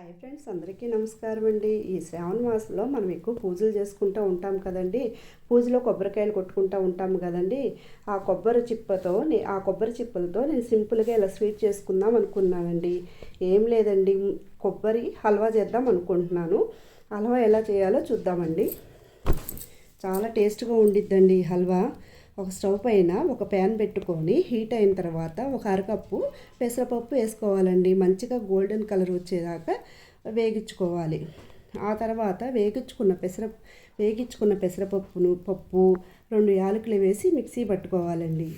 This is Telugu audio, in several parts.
హాయ్ ఫ్రెండ్స్ అందరికీ నమస్కారం అండి. ఈ శ్రావణ మాసంలో మనం ఎక్కువ పూజలు చేసుకుంటూ ఉంటాం కదండి. పూజలో కొబ్బరికాయలు కొట్టుకుంటూ ఉంటాం కదండి. ఆ కొబ్బరి చిప్పతో నే- ఆ కొబ్బరి చిప్పలతో నేను సింపుల్గా ఇలా స్వీట్ చేసుకుందాం అనుకున్నానండి. ఏం లేదండి. కొబ్బరి హల్వా చేద్దాం అనుకుంటున్నాను. హల్వా ఎలా చేయాలో చూద్దామండి. చాలా టేస్ట్గా ఉండిద్దండి హల్వా. ఒక స్టవ్ పైన ఒక ప్యాన్ పెట్టుకొని హీట్ అయిన తర్వాత ఒక అరకప్పు పెసరపప్పు వేసుకోవాలండి. మంచిగా గోల్డెన్ కలర్ వచ్చేదాకా వేగించుకోవాలి. ఆ తర్వాత వేగించుకున్న పెసర వేగించుకున్న పెసరపప్పును పప్పు రెండు యాలకులు వేసి మిక్సీ పట్టుకోవాలండి.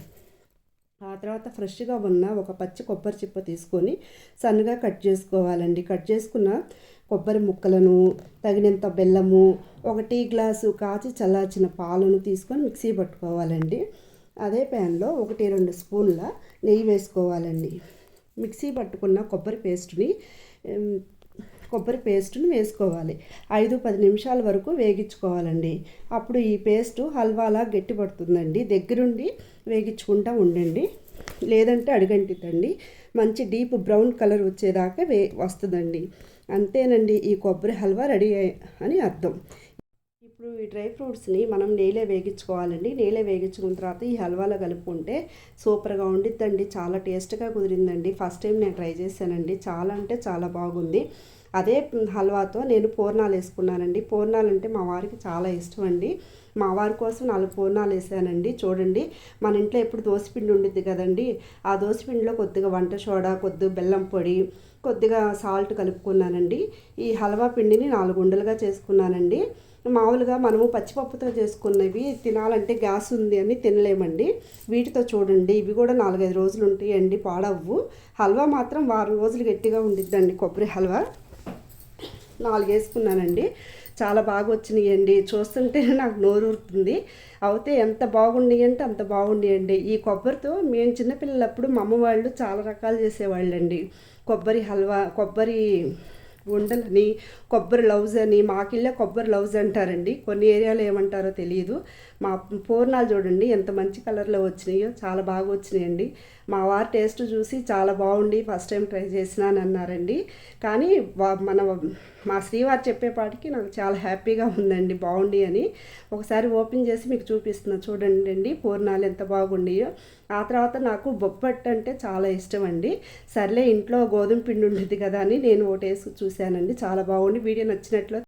ఆ తర్వాత ఫ్రెష్గా ఉన్న ఒక పచ్చి కొబ్బరి చిప్ప తీసుకొని సన్నగా కట్ చేసుకోవాలండి. కట్ చేసుకున్న కొబ్బరి ముక్కలను తగినంత బెల్లము ఒక టీ గ్లాసు కాచి చల్లార్చిన పాలను తీసుకొని మిక్సీ పట్టుకోవాలండి. అదే ప్యాన్లో ఒకటి రెండు స్పూన్ల నెయ్యి వేసుకోవాలండి. మిక్సీ పట్టుకున్న కొబ్బరి పేస్ట్ని కొబ్బరి పేస్ట్ను వేసుకోవాలి. ఐదు పది నిమిషాల వరకు వేగించుకోవాలండి. అప్పుడు ఈ పేస్ట్ హల్వాలా గట్టి పడుతుందండి దగ్గరుండి వేగించుకుంటూ ఉండండి. లేదంటే అడుగంటిద్దండి. మంచి డీప్ బ్రౌన్ కలర్ వచ్చేదాకా వే వస్తుందండి. అంతేనండి ఈ కొబ్బరి హల్వా రెడీ అని అర్థం. ఇప్పుడు ఈ డ్రై ఫ్రూట్స్ని మనం నేలే వేగించుకోవాలండి. నేలే వేగించుకున్న తర్వాత ఈ హల్వాలో కలుపుకుంటే సూపర్గా ఉండిద్దండి. చాలా టేస్ట్గా కుదిరిందండి. ఫస్ట్ టైం నేను ట్రై చేశానండి. చాలా అంటే చాలా బాగుంది. అదే హల్వాతో నేను పూర్ణాలు వేసుకున్నానండి. పూర్ణాలు అంటే మా వారికి చాలా ఇష్టం అండి. మా వారి కోసం నాలుగు పూర్ణాలు వేసానండి. చూడండి మన ఇంట్లో ఎప్పుడు దోసపిండి ఉండిద్ది కదండి. ఆ దోసపిండిలో కొద్దిగా వంట సోడా కొద్దిగా బెల్లం పొడి కొద్దిగా సాల్ట్ కలుపుకున్నానండి. ఈ హల్వా పిండిని నాలుగు ఉండలుగా చేసుకున్నానండి. మామూలుగా మనము పచ్చిపప్పుతో చేసుకున్నవి తినాలంటే గ్యాస్ ఉంది అని తినలేమండి. వీటితో చూడండి ఇవి కూడా నాలుగైదు రోజులు ఉంటాయండి పాడవ్వు. హల్వా మాత్రం వారం రోజులు గట్టిగా ఉండిద్దండి కొబ్బరి హల్వా. నాలుగు వేసుకున్నానండి చాలా బాగా వచ్చినాయండి చూస్తుంటే నాకు నోరు ఊరుతుంది అయితే ఎంత బాగుండియంటే అంత బాగుండియండి. ఈ కొబ్బరితో మేము చిన్నపిల్లలప్పుడు మా అమ్మ వాళ్ళు చాలా రకాలు చేసేవాళ్ళండి. కొబ్బరి హల్వా కొబ్బరి ఉండలని కొబ్బరి లవ్స్ అని మాకిళ్ళే కొబ్బరి లవ్స్ అంటారండి. కొన్ని ఏరియాలో ఏమంటారో తెలియదు మా పూర్ణాలు చూడండి ఎంత మంచి కలర్లో వచ్చినాయో చాలా బాగా వచ్చినాయండి. మా వారి టేస్ట్ చూసి చాలా బాగుండి ఫస్ట్ టైం ట్రై చేసినాను అన్నారండి. కానీ మన మా శ్రీవారు చెప్పేపాటికి నాకు చాలా హ్యాపీగా ఉందండి బాగుండి అని. ఒకసారి ఓపెన్ చేసి మీకు చూపిస్తున్నా చూడండి అండి పూర్ణాలు ఎంత బాగుండియో. ఆ తర్వాత నాకు బొబ్బట్టు అంటే చాలా ఇష్టం అండి. సర్లే ఇంట్లో గోధుమ పిండి ఉండేది కదా అని నేను ఒకటి చూసి చూశానండి చాలా బాగుండి వీడియో నచ్చినట్లు